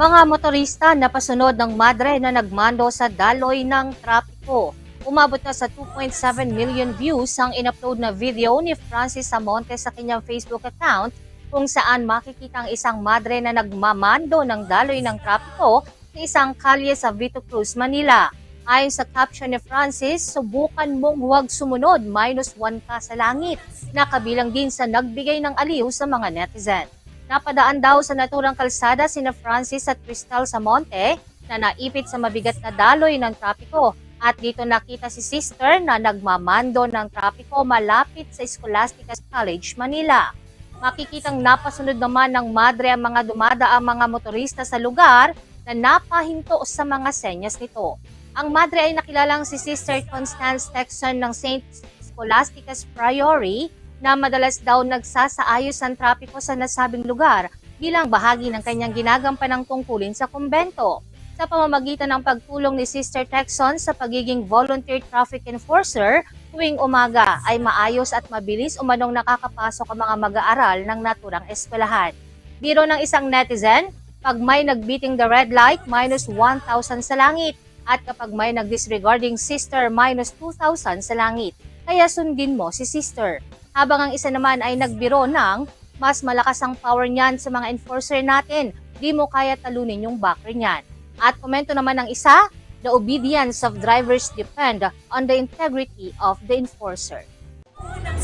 Mga motorista na pasunod ng madre na nagmando sa daloy ng trapiko. Umabot na sa 2.7 million views ang inupload na video ni Francis Samonte sa kanyang Facebook account kung saan makikita ang isang madre na nagmamando ng daloy ng trapiko sa isang kalye sa Vito Cruz, Manila. Ayon sa caption ni Francis, subukan mong huwag sumunod minus 1 ka sa langit na kabilang din sa nagbigay ng aliw sa mga netizen. Napadaan daw sa naturang kalsada sina Francis at Crystal Samonte na naipit sa mabigat na daloy ng trapiko at dito nakita si sister na nagmamando ng trapiko malapit sa Scholastica College, Manila. Makikitang napasunod naman ng madre ang mga dumadaang mga motorista sa lugar na napahinto sa mga senyas nito. Ang madre ay nakilalang si Sister Constance Texon ng St. Scholastica's Priory na madalas daw nagsasaayos ang trapiko sa nasabing lugar bilang bahagi ng kanyang ginagampanang tungkulin sa kumbento. Sa pamamagitan ng pagtulong ni Sister Texon sa pagiging volunteer traffic enforcer, tuwing umaga ay maayos at mabilis umanong nakakapasok ang mga mag-aaral ng naturang eskwelahan. Biro ng isang netizen, pag may nagbeating the red light, minus 1,000 sa langit. At kapag may nag-disregarding sister, minus 2,000 sa langit. Kaya sundin mo si sister. Habang ang isa naman ay nagbiro ng mas malakas ang power niyan sa mga enforcer natin. Di mo kaya talunin yung backer niyan. At komento naman ng isa, the obedience of drivers depend on the integrity of the enforcer. Unang